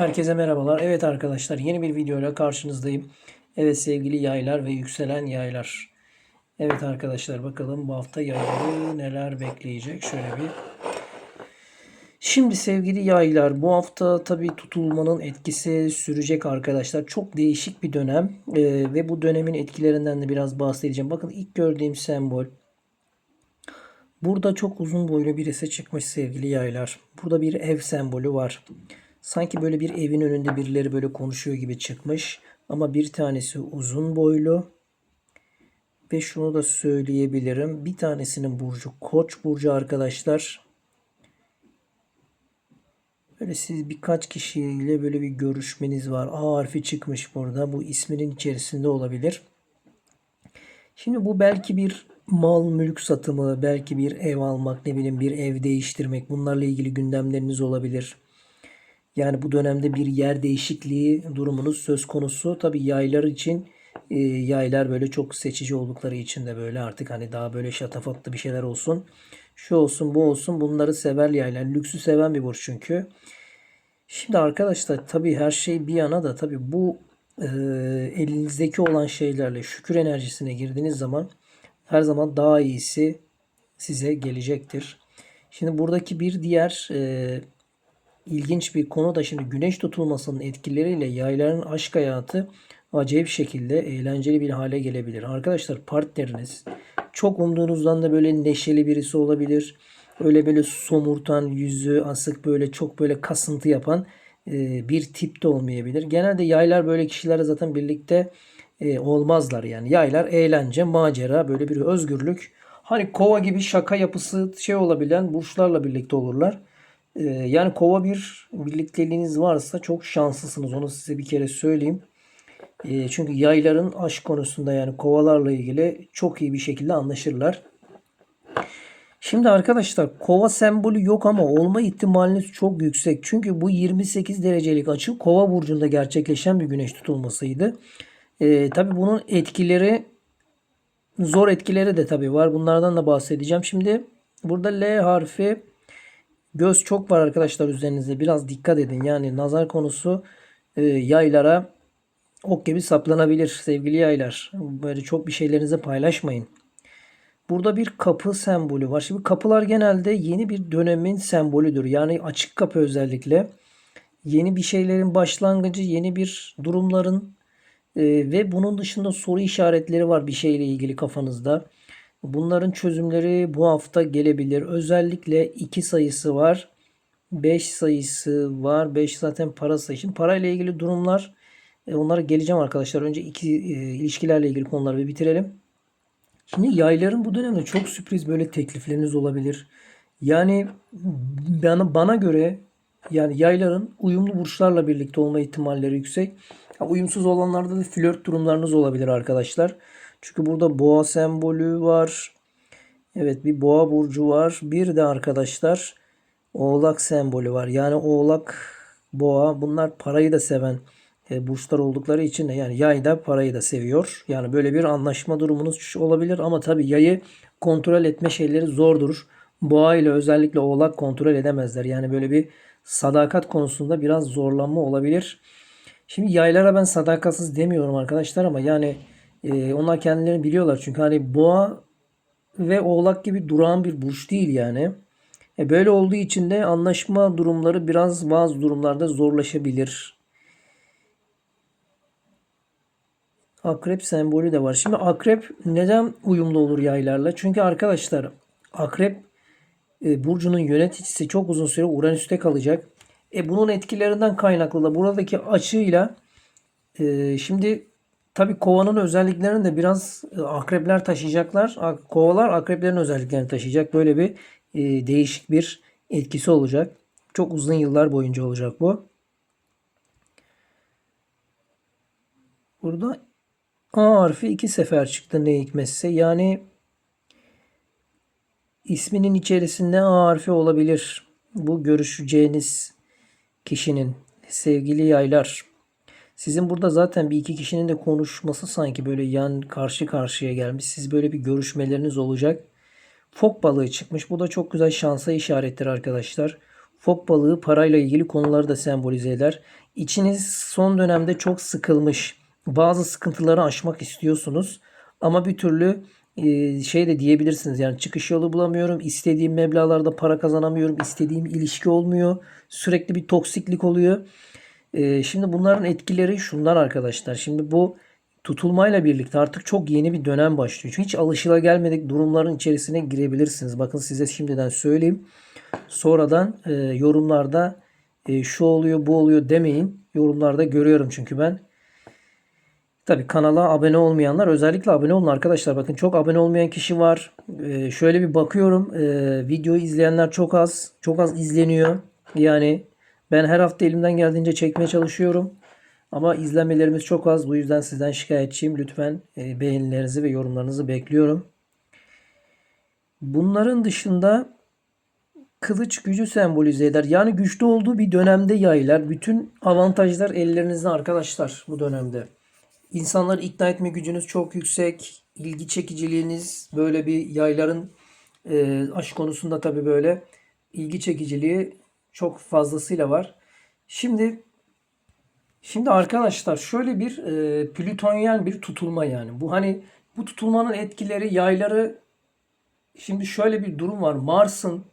Herkese merhabalar. Evet arkadaşlar yeni bir videoyla karşınızdayım. Evet sevgili yaylar ve yükselen yaylar. Evet arkadaşlar bakalım bu hafta yayları neler bekleyecek. Şöyle bir. Şimdi sevgili yaylar bu hafta tabii tutulmanın etkisi sürecek arkadaşlar. Çok değişik bir dönem Ee, ve bu dönemin etkilerinden de biraz bahsedeceğim. Bakın ilk gördüğüm sembol Burada çok uzun boylu birisi çıkmış sevgili yaylar. Burada bir ev sembolü var. Sanki böyle bir evin önünde birileri böyle konuşuyor gibi çıkmış. Ama bir tanesi uzun boylu. Ve şunu da söyleyebilirim. Bir tanesinin burcu Koç burcu arkadaşlar. Böyle siz birkaç kişiyle böyle bir görüşmeniz var. A harfi çıkmış burada. Bu isminin içerisinde olabilir. Şimdi bu belki bir mal mülk satımı, belki bir ev almak, ne bileyim bir ev değiştirmek bunlarla ilgili gündemleriniz olabilir. Yani bu dönemde bir yer değişikliği durumunuz söz konusu. Tabii yaylar için e, yaylar böyle çok seçici oldukları için de böyle artık hani daha böyle şatafatlı bir şeyler olsun. Şu olsun bu olsun bunları sever yaylar. Lüksü seven bir burç çünkü. Şimdi arkadaşlar tabii her şey bir yana da tabii bu e, elinizdeki olan şeylerle şükür enerjisine girdiğiniz zaman her zaman daha iyisi size gelecektir. Şimdi buradaki bir diğer e, ilginç bir konu da şimdi güneş tutulmasının etkileriyle yayların aşk hayatı acayip şekilde eğlenceli bir hale gelebilir. Arkadaşlar partneriniz çok umduğunuzdan da böyle neşeli birisi olabilir. Öyle böyle somurtan, yüzü asık böyle çok böyle kasıntı yapan e, bir tip de olmayabilir. Genelde yaylar böyle kişilerle zaten birlikte e, olmazlar yani. Yaylar eğlence, macera, böyle bir özgürlük. Hani kova gibi şaka yapısı şey olabilen burçlarla birlikte olurlar. E, yani kova bir birlikteliğiniz varsa çok şanslısınız. Onu size bir kere söyleyeyim. E, çünkü yayların aşk konusunda yani kovalarla ilgili çok iyi bir şekilde anlaşırlar. Şimdi arkadaşlar kova sembolü yok ama olma ihtimaliniz çok yüksek. Çünkü bu 28 derecelik açı kova burcunda gerçekleşen bir güneş tutulmasıydı. Ee, tabii bunun etkileri zor etkileri de tabii var. Bunlardan da bahsedeceğim. Şimdi burada L harfi göz çok var arkadaşlar üzerinizde. Biraz dikkat edin. Yani nazar konusu e, yaylara ok gibi saplanabilir sevgili yaylar. Böyle çok bir şeylerinizi paylaşmayın. Burada bir kapı sembolü var. Şimdi kapılar genelde yeni bir dönemin sembolüdür. Yani açık kapı özellikle yeni bir şeylerin başlangıcı, yeni bir durumların e, ve bunun dışında soru işaretleri var bir şeyle ilgili kafanızda. Bunların çözümleri bu hafta gelebilir. Özellikle 2 sayısı var. 5 sayısı var. 5 zaten para sayısı. Şimdi parayla ilgili durumlar e, onlara geleceğim arkadaşlar. Önce iki e, ilişkilerle ilgili konuları bir bitirelim. Şimdi yayların bu dönemde çok sürpriz böyle teklifleriniz olabilir. Yani bana, bana göre yani yayların uyumlu burçlarla birlikte olma ihtimalleri yüksek. Ha, uyumsuz olanlarda da flört durumlarınız olabilir arkadaşlar. Çünkü burada boğa sembolü var. Evet bir boğa burcu var. Bir de arkadaşlar oğlak sembolü var. Yani oğlak, boğa bunlar parayı da seven e, burçlar oldukları için de yani yay da parayı da seviyor. Yani böyle bir anlaşma durumunuz olabilir ama tabii yayı kontrol etme şeyleri zordur. Boğa ile özellikle oğlak kontrol edemezler. Yani böyle bir sadakat konusunda biraz zorlanma olabilir. Şimdi yaylara ben sadakatsız demiyorum arkadaşlar ama yani e, onlar kendilerini biliyorlar. Çünkü hani boğa ve oğlak gibi durağan bir burç değil yani. E, böyle olduğu için de anlaşma durumları biraz bazı durumlarda zorlaşabilir. Akrep sembolü de var. Şimdi akrep neden uyumlu olur yaylarla? Çünkü arkadaşlar akrep e, burcunun yöneticisi çok uzun süre Uranüs'te kalacak. E, bunun etkilerinden kaynaklı da buradaki açıyla e, şimdi tabi kovanın özelliklerini de biraz e, akrepler taşıyacaklar. Kovalar akreplerin özelliklerini taşıyacak. Böyle bir e, değişik bir etkisi olacak. Çok uzun yıllar boyunca olacak bu. Burada A harfi iki sefer çıktı ne hikmetse. Yani isminin içerisinde A harfi olabilir. Bu görüşeceğiniz kişinin sevgili yaylar. Sizin burada zaten bir iki kişinin de konuşması sanki böyle yan karşı karşıya gelmiş. Siz böyle bir görüşmeleriniz olacak. Fok balığı çıkmış. Bu da çok güzel şansa işarettir arkadaşlar. Fok balığı parayla ilgili konuları da sembolize eder. İçiniz son dönemde çok sıkılmış. Bazı sıkıntıları aşmak istiyorsunuz. Ama bir türlü e, şey de diyebilirsiniz. Yani çıkış yolu bulamıyorum. İstediğim meblağlarda para kazanamıyorum. istediğim ilişki olmuyor. Sürekli bir toksiklik oluyor. E, şimdi bunların etkileri şunlar arkadaşlar. Şimdi bu tutulmayla birlikte artık çok yeni bir dönem başlıyor. Çünkü hiç alışılagelmedik durumların içerisine girebilirsiniz. Bakın size şimdiden söyleyeyim. Sonradan e, yorumlarda e, şu oluyor bu oluyor demeyin. Yorumlarda görüyorum çünkü ben. Tabii kanala abone olmayanlar özellikle abone olun arkadaşlar. Bakın çok abone olmayan kişi var. E, şöyle bir bakıyorum. E, videoyu izleyenler çok az. Çok az izleniyor. Yani ben her hafta elimden geldiğince çekmeye çalışıyorum. Ama izlenmelerimiz çok az. Bu yüzden sizden şikayetçiyim. Lütfen e, beğenilerinizi ve yorumlarınızı bekliyorum. Bunların dışında kılıç gücü sembolize eder. Yani güçlü olduğu bir dönemde yaylar. Bütün avantajlar ellerinizde arkadaşlar bu dönemde. İnsanları ikna etme gücünüz çok yüksek. İlgi çekiciliğiniz böyle bir yayların e, aşk konusunda tabii böyle ilgi çekiciliği çok fazlasıyla var. Şimdi Şimdi arkadaşlar şöyle bir e, plütonyel bir tutulma yani. Bu hani bu tutulmanın etkileri yayları şimdi şöyle bir durum var. Mars'ın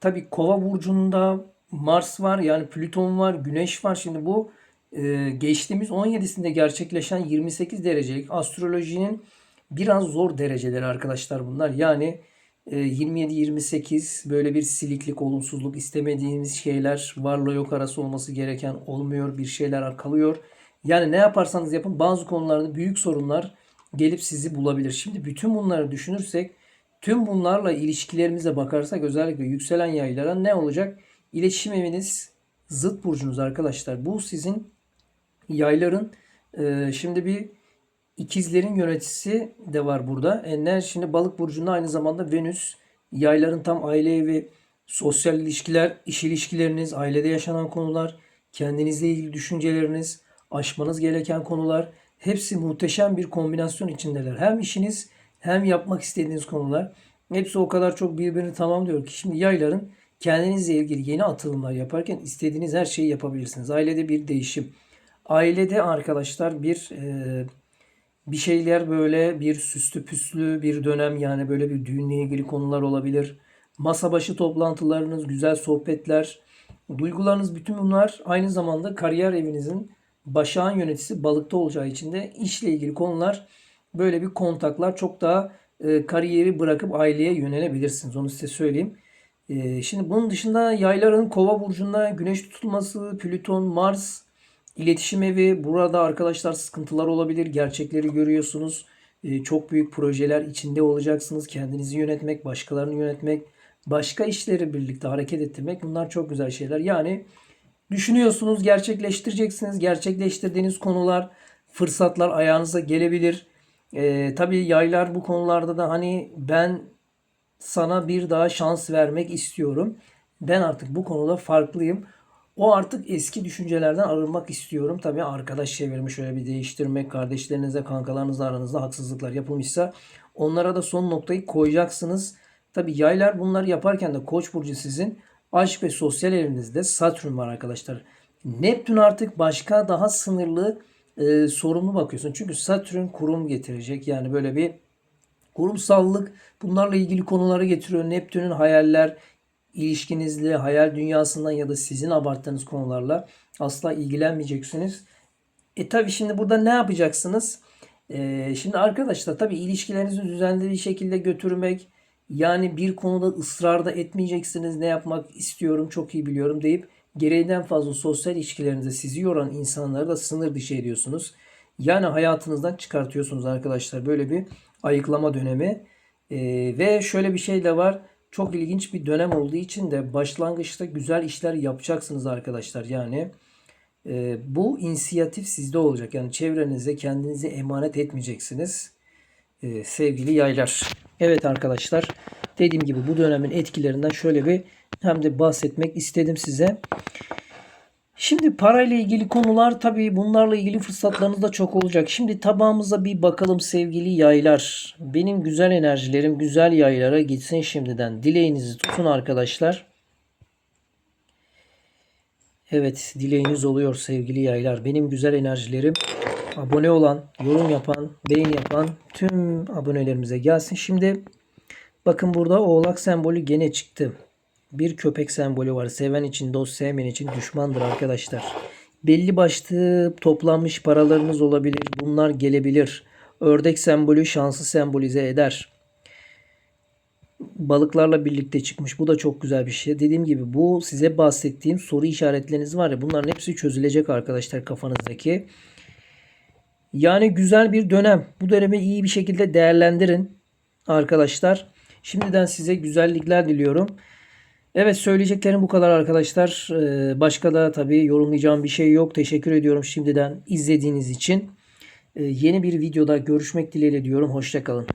tabi Kova burcunda Mars var yani Plüton var, Güneş var. Şimdi bu e, geçtiğimiz 17'sinde gerçekleşen 28 derecelik astrolojinin biraz zor dereceleri arkadaşlar bunlar. Yani 27-28 e, böyle bir siliklik, olumsuzluk, istemediğimiz şeyler varla yok arası olması gereken olmuyor. Bir şeyler kalıyor. Yani ne yaparsanız yapın bazı konularda büyük sorunlar gelip sizi bulabilir. Şimdi bütün bunları düşünürsek tüm bunlarla ilişkilerimize bakarsak özellikle yükselen yaylara ne olacak? İletişim eviniz zıt burcunuz arkadaşlar. Bu sizin yayların e, şimdi bir İkizlerin yöneticisi de var burada. Enler şimdi balık burcunda aynı zamanda Venüs. Yayların tam aile evi, sosyal ilişkiler, iş ilişkileriniz, ailede yaşanan konular, kendinizle ilgili düşünceleriniz, aşmanız gereken konular. Hepsi muhteşem bir kombinasyon içindeler. Hem işiniz hem yapmak istediğiniz konular. Hepsi o kadar çok birbirini tamamlıyor ki şimdi yayların kendinizle ilgili yeni atılımlar yaparken istediğiniz her şeyi yapabilirsiniz. Ailede bir değişim. Ailede arkadaşlar bir e, bir şeyler böyle bir süslü püslü bir dönem yani böyle bir düğünle ilgili konular olabilir. Masa başı toplantılarınız, güzel sohbetler, duygularınız bütün bunlar aynı zamanda kariyer evinizin başağın yöneticisi balıkta olacağı için de işle ilgili konular böyle bir kontaklar çok daha e, kariyeri bırakıp aileye yönelebilirsiniz. Onu size söyleyeyim. E, şimdi bunun dışında yayların kova burcunda güneş tutulması, Plüton, Mars, İletişim evi burada arkadaşlar sıkıntılar olabilir. Gerçekleri görüyorsunuz. Ee, çok büyük projeler içinde olacaksınız. Kendinizi yönetmek, başkalarını yönetmek, başka işleri birlikte hareket ettirmek bunlar çok güzel şeyler. Yani düşünüyorsunuz, gerçekleştireceksiniz. Gerçekleştirdiğiniz konular, fırsatlar ayağınıza gelebilir. Ee, tabii yaylar bu konularda da hani ben sana bir daha şans vermek istiyorum. Ben artık bu konuda farklıyım. O artık eski düşüncelerden arınmak istiyorum. Tabii arkadaş çevrimi şöyle bir değiştirmek, kardeşlerinize, kankalarınızla aranızda haksızlıklar yapılmışsa onlara da son noktayı koyacaksınız. Tabii yaylar bunları yaparken de Koç burcu sizin aşk ve sosyal evinizde Satürn var arkadaşlar. Neptün artık başka daha sınırlı e, sorumlu bakıyorsun. Çünkü Satürn kurum getirecek. Yani böyle bir kurumsallık bunlarla ilgili konuları getiriyor. Neptün'ün hayaller, ilişkinizle, hayal dünyasından ya da sizin abarttığınız konularla asla ilgilenmeyeceksiniz. E tabi şimdi burada ne yapacaksınız? E, şimdi arkadaşlar tabi ilişkilerinizi düzenli bir şekilde götürmek yani bir konuda ısrarda etmeyeceksiniz. Ne yapmak istiyorum çok iyi biliyorum deyip gereğinden fazla sosyal ilişkilerinizde sizi yoran insanları da sınır dışı ediyorsunuz. Yani hayatınızdan çıkartıyorsunuz arkadaşlar. Böyle bir ayıklama dönemi. Ee, ve şöyle bir şey de var çok ilginç bir dönem olduğu için de başlangıçta güzel işler yapacaksınız arkadaşlar. Yani e, bu inisiyatif sizde olacak. Yani çevrenize kendinizi emanet etmeyeceksiniz. E, sevgili yaylar. Evet arkadaşlar dediğim gibi bu dönemin etkilerinden şöyle bir hem de bahsetmek istedim size. Şimdi parayla ilgili konular tabii bunlarla ilgili fırsatlarınız da çok olacak. Şimdi tabağımıza bir bakalım sevgili yaylar. Benim güzel enerjilerim güzel yaylara gitsin şimdiden. Dileğinizi tutun arkadaşlar. Evet, dileğiniz oluyor sevgili yaylar. Benim güzel enerjilerim abone olan, yorum yapan, beğeni yapan tüm abonelerimize gelsin. Şimdi bakın burada oğlak sembolü gene çıktı. Bir köpek sembolü var. Seven için dost, sevmeyen için düşmandır arkadaşlar. Belli başlı toplanmış paralarınız olabilir. Bunlar gelebilir. Ördek sembolü şansı sembolize eder balıklarla birlikte çıkmış. Bu da çok güzel bir şey. Dediğim gibi bu size bahsettiğim soru işaretleriniz var ya bunların hepsi çözülecek arkadaşlar kafanızdaki. Yani güzel bir dönem. Bu dönemi iyi bir şekilde değerlendirin arkadaşlar. Şimdiden size güzellikler diliyorum. Evet söyleyeceklerim bu kadar arkadaşlar. Ee, Başka da tabii yorumlayacağım bir şey yok. Teşekkür ediyorum şimdiden izlediğiniz için. Ee, Yeni bir videoda görüşmek dileğiyle diyorum. Hoşçakalın.